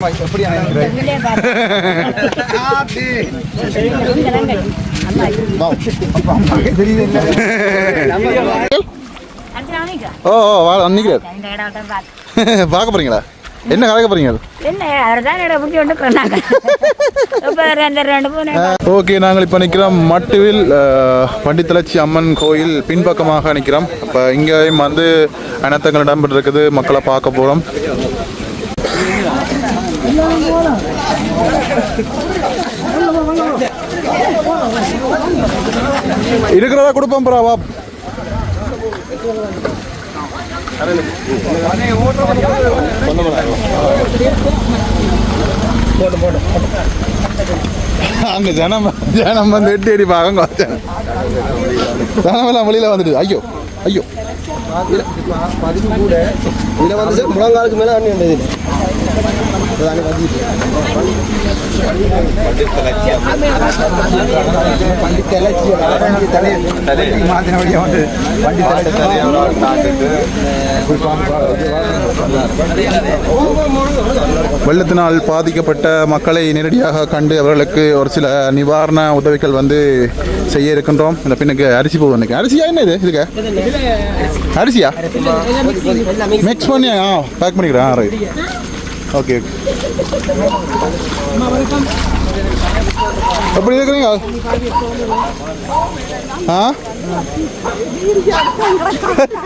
எப்படி ஓ ஓ வா நிற்கிறார் பார்க்க போறீங்களா? என்ன கலக்க போறீங்க? ஓகே நாங்கள் இப்போ நிற்கிறோம் மட்டுவில் பண்டித்தலச்சி அம்மன் கோயில் பின்பக்கமாக நிற்கிறோம் இப்போ இங்கேயும் வந்து அனத்தங்கள் இடம்பெற்றிருக்குது. மக்களை பார்க்க போகிறோம் இருக்கிறதா கொடுப்போம் ப்ரா வா. அங்க ஜனம் ஜனம் வந்து எட்டி அடி பாங்க ஜனம் எல்லாம் வெளியில வந்துட்டு ஐயோ ஐயோ. பதிவு கூட. இதில் வந்து முழங்காலுக்கு மேலே அண்ணி உண்டு வண்டி தலைச்சி வண்டி தலை வந்து வண்டி வெள்ளத்தினால் பாதிக்கப்பட்ட மக்களை நேரடியாக கண்டு அவர்களுக்கு ஒரு சில நிவாரண உதவிகள் வந்து செய்ய இருக்கின்றோம். இந்த பின்னுக்கு அரிசி போகுது எனக்கு அரிசியா என்ன இது? இதுக்கு? அரிசியா? மிக்ஸ் பண்ணி ஆ பேக் பண்ணிக்கிறேன். ரைட் ஓகே ஓகே எப்படி இருக்கிறீங்க ஆ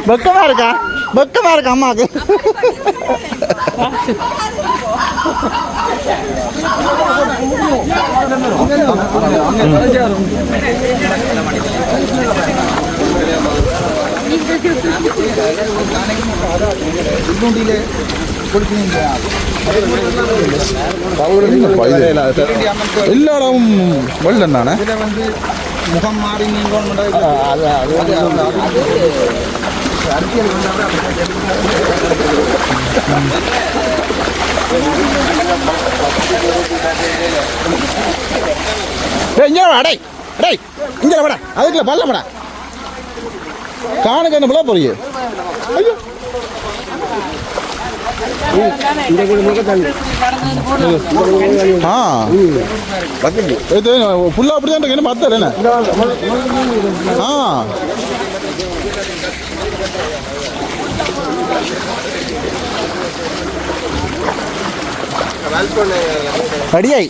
வெக்கமா இருக்கா வெக்கமா இருக்கா அம்மாவுக்கு இன்னொன்றில் கொடுத்தீங்க எல்லாரும் இது? வெள்ளம் தானே? வந்து முகம் மாறி நீங்கள் அடை அது அரசியல் டேய் இங்கே வாடா அதுக்குள்ள பல்ல காணுக்கு என்ன பிள்ளை போறீங்க ஐயோ. ஆ. இது புல்லா அப்படி தான் என்ன பார்த்தல என்ன ஆ. அடியாய்.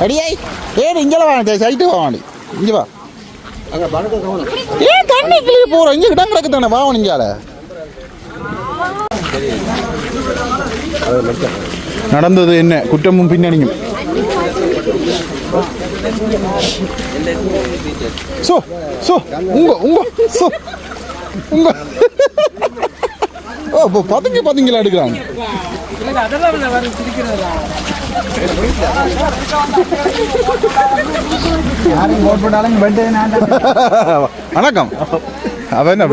அடியாய். ஏன் இங்கே வாங்க சைட்டு வாங்க இங்கே வா. ஏன் தண்ணி கிளிய போகிறோம் இங்கே இடம் கிடக்கு தானே வா இங்கால நடந்தது என்ன? குற்றமும் பின்னணியும். சோ சோ உங்க உங்க சோ உங்க. ஓ இப்போ பதுங்கி பதுங்கில எடுக்கிறாங்க வணக்கம். அவன் என்ன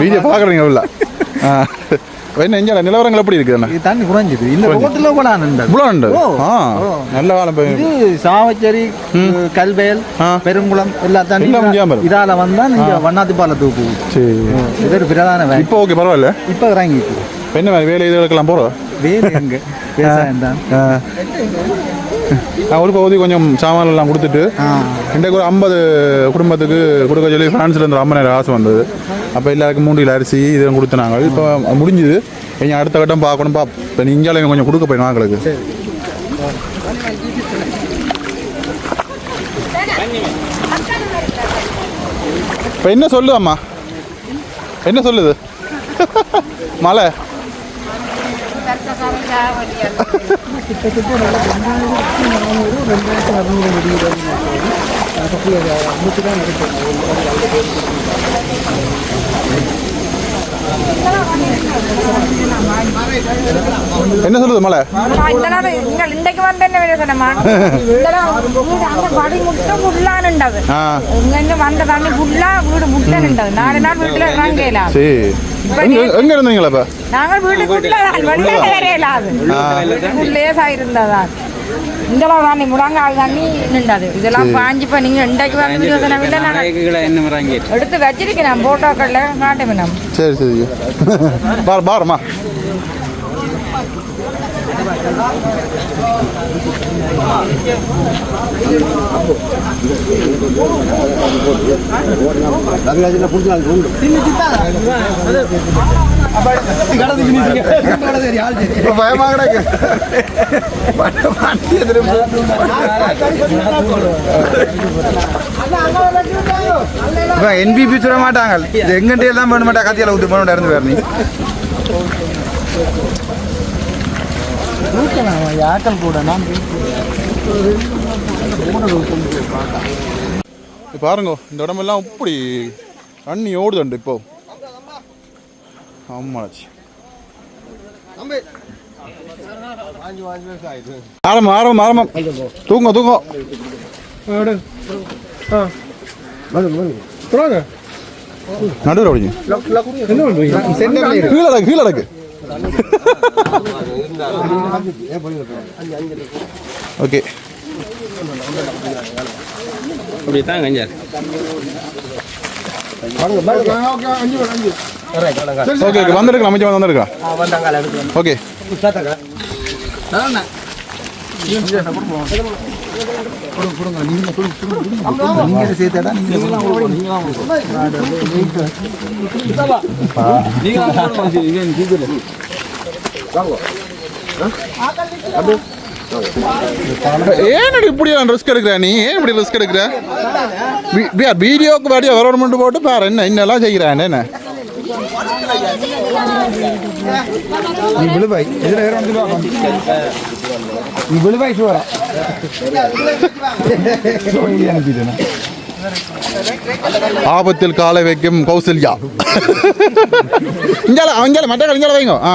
பிஜே பார்க்குறீங்க உள்ள. என்ன இங்கே நிலவரங்கள் எப்படி இருக்குது இது தண்ணி குறைஞ்சிது. இந்த ரோட்டில் கூட உண்டு? நல்ல காலம் இது சாவச்சேரி கல்வேல். பெருங்குளம் எல்லா தண்ணி? இதால வந்தா நீங்க வண்ணாத்தி பாலத்துக்கு சரி. இது ஒரு பிரதான வேலை. இப்போ ஓகே பரவாயில்ல. இப்போ இறங்கிட்டு என்ன வேலை வேலை இதுகளுக்கெல்லாம் போகிறோம் வேலை எங்க? விவசாயம் தான். நான் ஒரு பகுதி கொஞ்சம் சாமான் எல்லாம் கொடுத்துட்டு. இன்றைக்கு ஒரு ஐம்பது குடும்பத்துக்கு கொடுக்க சொல்லி ஃப்ரான்ஸ்ல இருந்து ஐம்பது காசு வந்தது. அப்போ எல்லாருக்கும் கிலோ அரிசி இதெல்லாம் கொடுத்தனாங்க இப்போ முடிஞ்சுது. இனி அடுத்த கட்டம் பார்க்கணும் பா இப்போ நீ இங்கே கொஞ்சம் கொடுக்க போய் நாங்களுக்கு. இப்போ என்ன சொல்லு அம்மா? என்ன சொல்லுது? மழை. கிட்டத்தட்ட ரெண்டாயிரத்தி நானூறு ரெண்டாயிரத்தி அறுநூறு முடியுது பற்றி அதை அன்னைக்கு தான் நடக்கும் என்ன சொல்லுது மழை இன்றைக்கு வந்து என்ன வேணும் சொன்னமா அந்த படி முட்டம் புல்லானுண்டது இங்க வந்த தண்ணி புல்லா வீடு முட்டனுண்டது. நாலு நாள் வீட்டுல வாங்கலாம் எங்க இருந்தீங்களா இதெல்லாம் தண்ணி முழங்கால் தண்ணி நின்றது. இதெல்லாம் பாஞ்சு இப்ப நீங்க இன்றைக்கு வந்து யோசனை நாங்க என்ன வராங்க எடுத்து வச்சிருக்கேன் போட்டோக்கள்ல காட்டுமே நம்ம சரி சரி. பார் பிடிச்சி நாளைக்கு உண்டு இப்போ என்பிபி சொல்ல மாட்டாங்க. இது எங்கிட்ட எல்லாம் பண்ண மாட்டா கத்தியால ஊற்றி பண்ண இருந்து வேறு நீ. இப்போ பாருங்க இந்த உடம்பெல்லாம் இப்படி தண்ணி ஓடுதுண்டு இப்போ ஆமாச்சு தம்பி வாங்கி வாங்கி வருஷம் ஆயிடுச்சு ஆரம்பம் ஆரம்பம் ஆரம்பம் தூங்க தூங்க நடுவில் ஓடிங்க கீழே அடக்கு கீழே அடக்கு ஓகே அப்படி தான் கஞ்சார் ஓகே ஓகே வந்துருக்கலாம் அமைச்சர் வந்துருக்கலாம் ஓகே சேர்த்தாடா ஏன் இப்படி ரிஸ்க் எடுக்கிற? நீ ஏன் இப்படி ரிஸ்க் எடுக்கிற? வீடியோக்கு வாடியா கவர்மெண்ட் போட்டு பாரு என்ன இன்னெல்லாம் செய்கிறான் என்ன நீ விழுவாய். இதில் வேறு வந்து நீ விழுவாய் சுவரா அனுப்பிட்டேன் ஆபத்தில் காலை வைக்கும் கௌசல்யா. இஞ்சால அஞ்சால மற்ற இஞ்சால வைங்க. ஆ.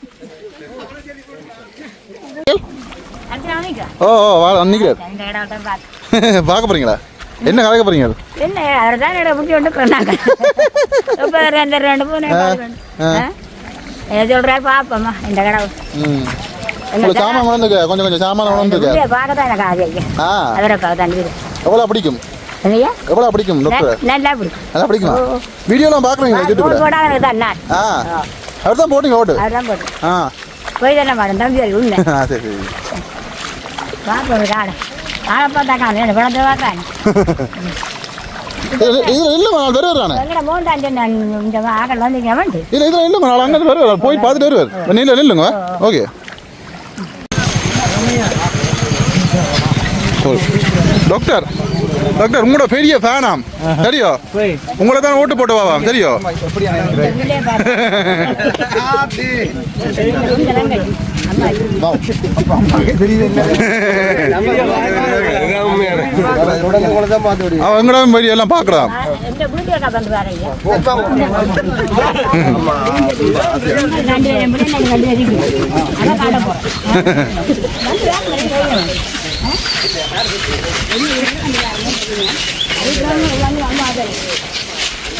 ஓ ஓ வா நிற்கிறார் பார்க்க போறீங்களா? என்ன கலக்க போறீங்க? என்ன அவர் தான் இடம் பிடிச்சி கொண்டு கொண்டாங்க இப்போ ரெண்டு ரெண்டு மூணு சொல்கிறாரு பாப்பம்மா இந்த கடை ம். உங்களை சாமான் கொண்டு கொஞ்சம் கொஞ்சம் சாமான கொண்டு பார்க்க தான் எனக்கு ஆசை ஆ. பார்க்க தான் எவ்வளோ பிடிக்கும்? எவ்வளோ பிடிக்கும் டாக்டர் நல்லா பிடிக்கும். நல்லா பிடிக்குமா? வீடியோலாம் பார்க்குறீங்களா யூடியூப்ல போட அவனுக்கு தான் நான். ஆ. அவர் தான் போட்டீங்க ஓட்டு? அவர் தான் போட்டு ஆ. போய் தானே மாட்டேன் தம்பி வரைக்கும் உண்மை சரி பார்ப்போம் காடை ஆளை பார்த்தா காணும் என்ன அங்கே வருவார் போய் பார்த்துட்டு வருவார். நீல நில்லுங்க ஓகே. டாக்டர். டாக்டர் உங்களோட பெரிய ஃபேனாம் தெரியும் உங்களை தான் ஓட்டு போட்டு வாவாம் தெரியும் எங்கடா வீடியோ எல்லாம் பார்க்குறான்? எந்த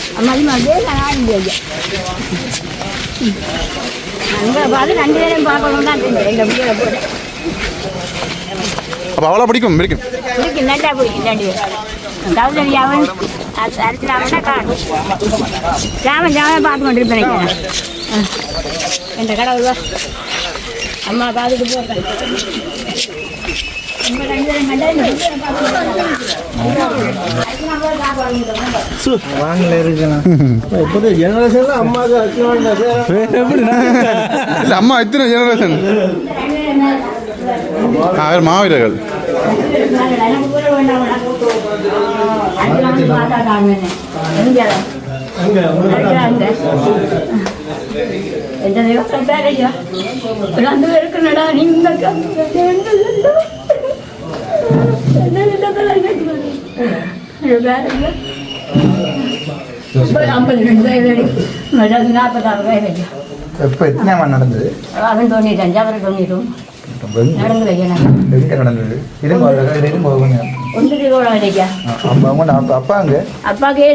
வீடியோ வந்து நான் ரெண்டு அங்கே பார்த்து ரெண்டு பேரும் பார்க்கணும் தான் எங்கள் வீடியோ போட்டு அப்போ அவ்வளோ பிடிக்கும் பிடிக்கும். பிடிக்கும் நல்லா பிடிக்கும் ரெண்டு பேரும் காணும் ஜாமன் ஜாமன் பார்த்து கொண்டிருப்பேன் கடவுள் அம்மா பார்த்துட்டு போகிறேன் இல்லை அம்மா எத்தனை ஜெனரேஷன் அவர் மாவீரர்கள். எந்த தேவத்தை பேரையா ரெண்டு பேருக்கு நடா நீங்க எப்போ எத்தனை நடந்தது? அவன் தொண்ணூத்தஞ்சு அவர் தொண்ணூறும் எங்க நடந்தது இரும்பு அப்பா அங்க? அப்பாக்கே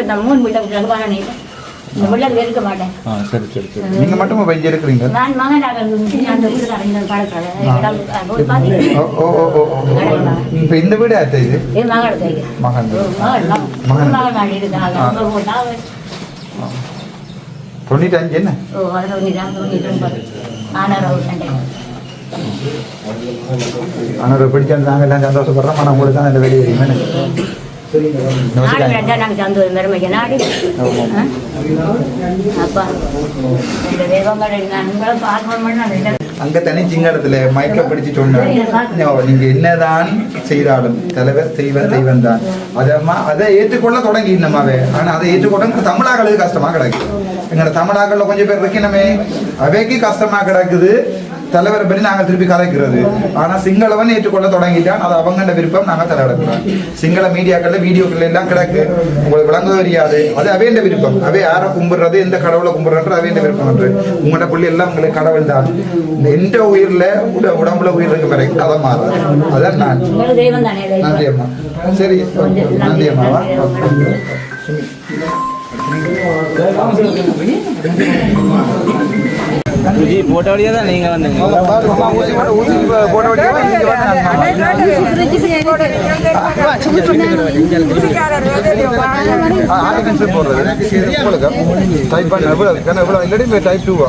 இந்த மூணு நீ. இந்த பிள்ளை இருக்க மாட்டேன். ஆ சரி சரி சரி. நீங்க மட்டும் பையன் இருக்கிறீங்க நான் மகன் அந்த வீடு பழக்கம் ஓ ஓ ஓ இப்போ இந்த வீடு இது? இது மகள் மகன். மகன். இருக்காங்க அஞ்சு என்ன? ஓ ஆனால் பிடிச்சா நாங்கள் எல்லாம் சந்தோஷப்படுறோம். ஆனால் உங்களுக்கு தான் இந்த வெளியே நாடு ரெண்டா நாங்கள் சந்தோஷம் பெருமைக்கு. நாடு. ஆ? அப்பா இந்த தெய்வங்கள் நாங்களும் பார்க்கணும் நான் அங்க தனி சிங்களத்துல மயக்க பிடிச்சு சொன்னாங்க நீங்க என்னதான் செய்தாலும் தலைவர் தெய்வம் தெய்வம் தான். அதம்மா அதை ஏற்றுக்கொள்ள தொடங்கி நம்மாவே. ஆனா அதை ஏற்றுக்கொள்ள தமிழாக்களுக்கு கஷ்டமா கிடக்கு. எங்களோட தமிழாக்கள்ல கொஞ்சம் பேர் இருக்கணுமே. அவைக்கு கஷ்டமா கிடக்குது. தலைவரை பற்றி நாங்கள் திருப்பி கதைக்கிறது ஆனா சிங்களவன் ஏற்றுக்கொள்ள தொடங்கிட்டான். அது அவங்களோட விருப்பம் நாங்கள் தலையிடக்கூடாது சிங்கள மீடியாக்கள்ல வீடியோக்கள் எல்லாம் கிடக்கு. உங்களுக்கு விளங்க தெரியாது. அது அவையண்ட விருப்பம். அவை யாரை கும்பிடுறது எந்த கடவுளை கும்பிடுறது அவையண்ட விருப்பம் என்று உங்களோட பிள்ளை எல்லாம் உங்களுக்கு கடவுள் தான். எந்த உயிர்ல உட- உடம்புல உயிர் இருக்கு பாரு கதை மாறுது. அதான் நான். நன்றி அம்மா. சரி நன்றி அம்மாவா? ஊசி போட்ட வழியா தான் நீங்க வந்தீங்க. டைப் பண்ண எவ்வளவு எவ்வளவு இல்லாட்டி டைப் டூவா